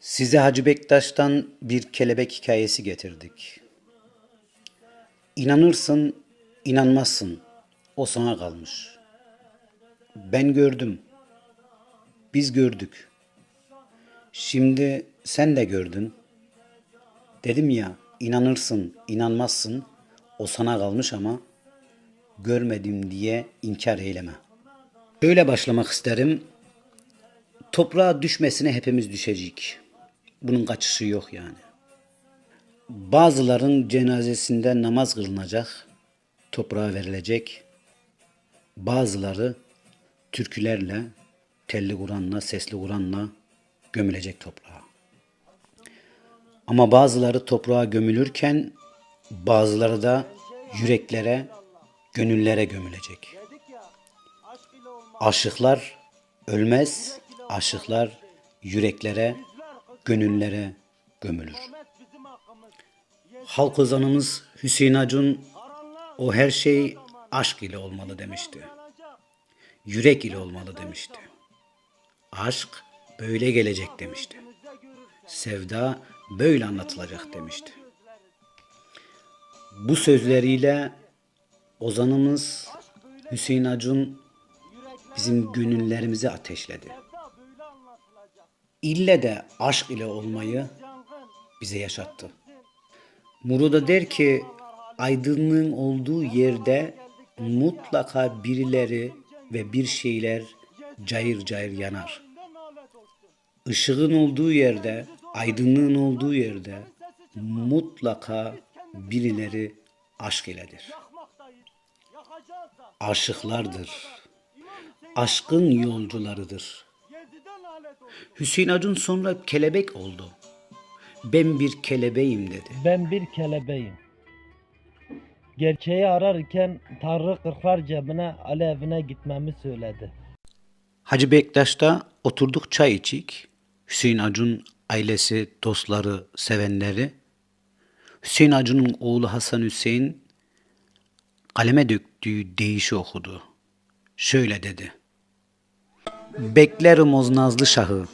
Size Hacı Bektaş'tan bir kelebek hikayesi getirdik. İnanırsın, inanmazsın. O sana kalmış. Ben gördüm. Biz gördük. Şimdi sen de gördün. Dedim ya, inanırsın, inanmazsın. O sana kalmış ama görmedim diye inkar eyleme. Böyle başlamak isterim. Toprağa düşmesine hepimiz düşecek. Bunun kaçışı yok yani. Bazıların cenazesinde namaz kılınacak, toprağa verilecek. Bazıları türkülerle, telli Kur'an'la, sesli Kur'an'la gömülecek toprağa. Ama bazıları toprağa gömülürken bazıları da yüreklere, gönüllere gömülecek. Aşıklar ölmez, aşıklar yüreklere, gönüllere gömülür. Halk ozanımız Hüseyin Acun o her şey aşk ile olmalı demişti. Yürek ile olmalı demişti. Aşk böyle gelecek demişti. Sevda böyle anlatılacak demişti. Bu sözleriyle ozanımız Hüseyin Acun bizim gönüllerimizi ateşledi. İlle de aşk ile olmayı bize yaşattı. Muruda der ki aydınlığın olduğu yerde mutlaka birileri ve bir şeyler cayır cayır yanar. Işığın olduğu yerde, aydınlığın olduğu yerde mutlaka birileri aşk iledir. Aşıklardır. Aşkın yolcularıdır. Hüseyin Acun sonra kelebek oldu. Ben bir kelebeğim dedi. Ben bir kelebeğim. Gerçeği ararken Tanrı kırklar cebine Ali evine gitmemi söyledi. Hacı Bektaş'ta oturduk çay içik. Hüseyin Acun ailesi, dostları, sevenleri. Hüseyin Acun'un oğlu Hasan Hüseyin kaleme döktüğü deyişi okudu. Şöyle dedi. Beklerim o nazlı şahı,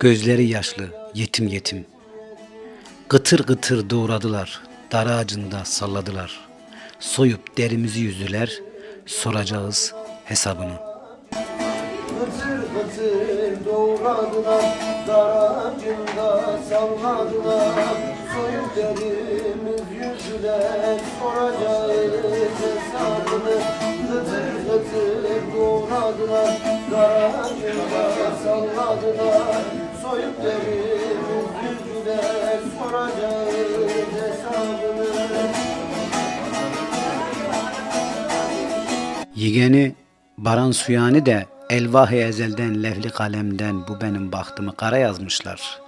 gözleri yaşlı, yetim yetim. Gıtır gıtır doğradılar, dar ağacında salladılar. Soyup derimizi yüzdüler, soracağız hesabını. Gıtır gıtır doğradılar, daracında salladılar. Soyup derimiz yüzüler, soracağız hesabını. Gıtır gıtır doğradılar, daracında salladılar. Soyup derimiz yüzüler, soracağız hesabını. Yigeni Baran Suyani de Elvah-ı Ezel'den levli kalemden bu benim bahtımı kara yazmışlar.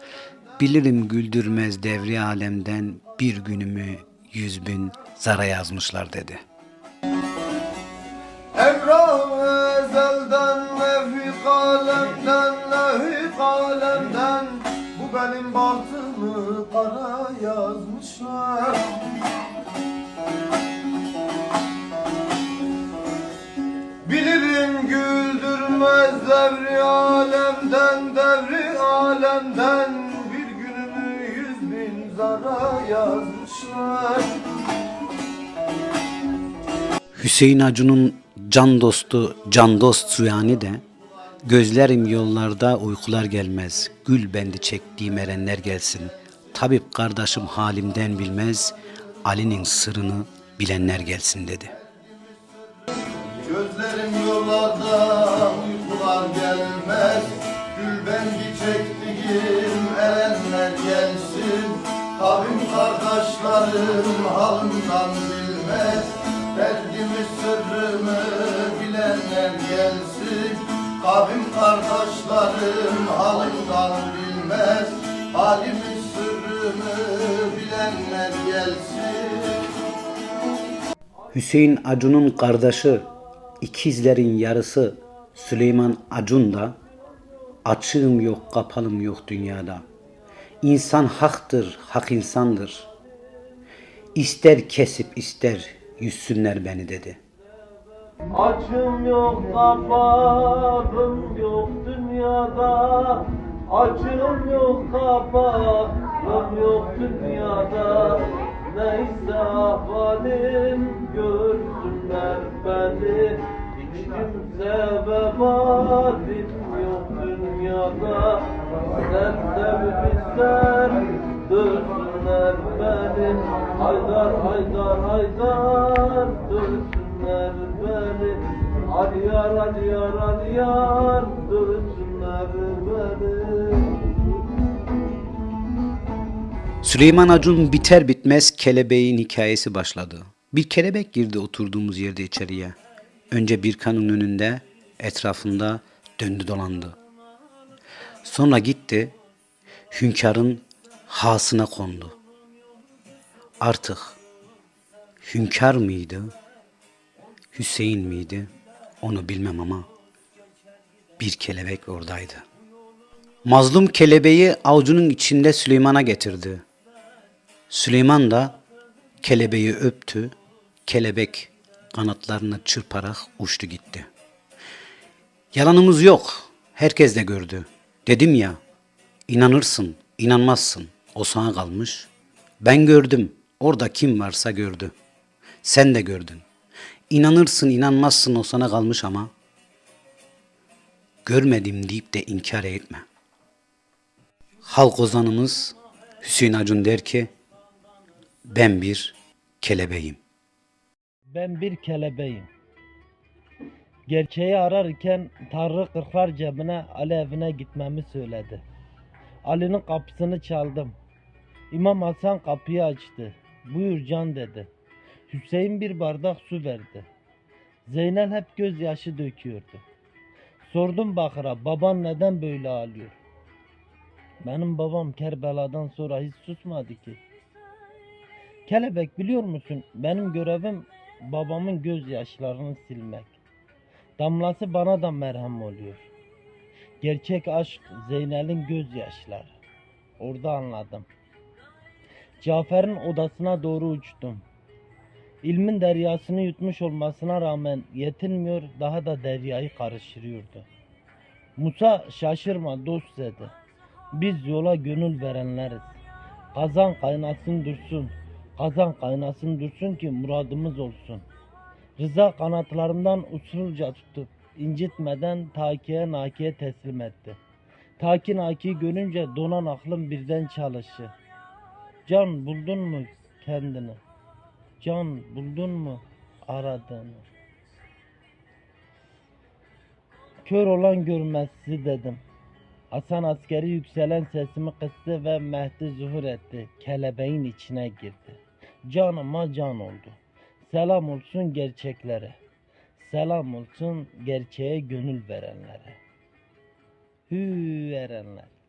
Bilirim güldürmez devri alemden bir günümü yüz bin zara yazmışlar dedi. Levh-i kalemden Bu benim bahtımı kara yazmışlar. Bilirim güldürmez devri alemden, devri alemden. Bir günümü yüz bin zara yazmışlar. Hüseyin Acun'un can dostu Can Dost Suyani de Gözlerim yollarda uykular gelmez. Gül bendi çektiğim erenler gelsin. Tabip kardeşim halimden bilmez. Ali'nin sırrını bilenler gelsin dedi. Gözlerim yollarda uykular gelmez. Gül bengi çektiğim erenler gelsin. Kavim kardeşlerim halından bilmez. Derdimi sırrımı kardeşlerim halından bilmez Halimi sırrımı bilenler gelsin Hüseyin Acun'un kardeşi, ikizlerin yarısı Süleyman Acun da açığım yok kapalım yok dünyada. İnsan haktır, hak insandır. İster kesip ister yüzsünler beni dedi. Açım yok kapalım yok dünyada. Acım yok kapağım yok dünyada. Neyse ahvalim görsünler beni. Hiç kimse vebalim yok dünyada. Sen sevmişler dövsünler beni. Haydar haydar haydar dövsünler beni yar hadi yar hadi yar dövsünler beni Süleyman Acun biter bitmez kelebeğin hikayesi başladı. Bir kelebek girdi oturduğumuz yerde içeriye. Önce bir kanın önünde, etrafında döndü dolandı. Sonra gitti, hünkârın hasına kondu. Artık hünkâr mıydı, Hüseyin miydi onu bilmem ama bir kelebek oradaydı. Mazlum kelebeği avucunun içinde Süleyman'a getirdi. Süleyman da kelebeği öptü. Kelebek kanatlarını çırparak uçtu gitti. Yalanımız yok. Herkes de gördü. Dedim ya, inanırsın, inanmazsın. O sana kalmış. Ben gördüm. Orada kim varsa gördü. Sen de gördün. İnanırsın, inanmazsın o sana kalmış ama görmedim deyip de inkar etme. Halk ozanımız Hüseyin Acun der ki ben bir kelebeğim. Ben bir kelebeğim. Gerçeği ararken Tanrı kırklar cebine Ali evine gitmemi söyledi. Ali'nin kapısını çaldım. İmam Hasan kapıyı açtı. Buyur can dedi. Hüseyin bir bardak su verdi. Zeynel hep gözyaşı döküyordu. Sordum Bakır'a baban neden böyle ağlıyor? Benim babam Kerbela'dan sonra hiç susmadı ki. Kelebek biliyor musun? Benim görevim babamın gözyaşlarını silmek. Damlası bana da merhem oluyor. Gerçek aşk Zeynel'in gözyaşları. Orada anladım. Cafer'in odasına doğru uçtum. İlmin deryasını yutmuş olmasına rağmen yetinmiyor daha da deryayı karıştırıyordu. Musa şaşırma dost dedi. Biz yola gönül verenleriz. Kazan kaynasın dursun. Kazan kaynasın dursun ki muradımız olsun. Rıza kanatlarından usulca tutup incitmeden Taki'ye Naki'ye teslim etti. Taki Naki'yi görünce donan aklım birden çalıştı. Can buldun mu kendini? Can buldun mu aradığını? Kör olan görmez dedim. Hasan askeri yükselen sesimi kıstı ve Mehdi zuhur etti. Kelebeğin içine girdi. Canıma can oldu. Selam olsun gerçeklere. Selam olsun gerçeğe gönül verenlere. Hü verenler.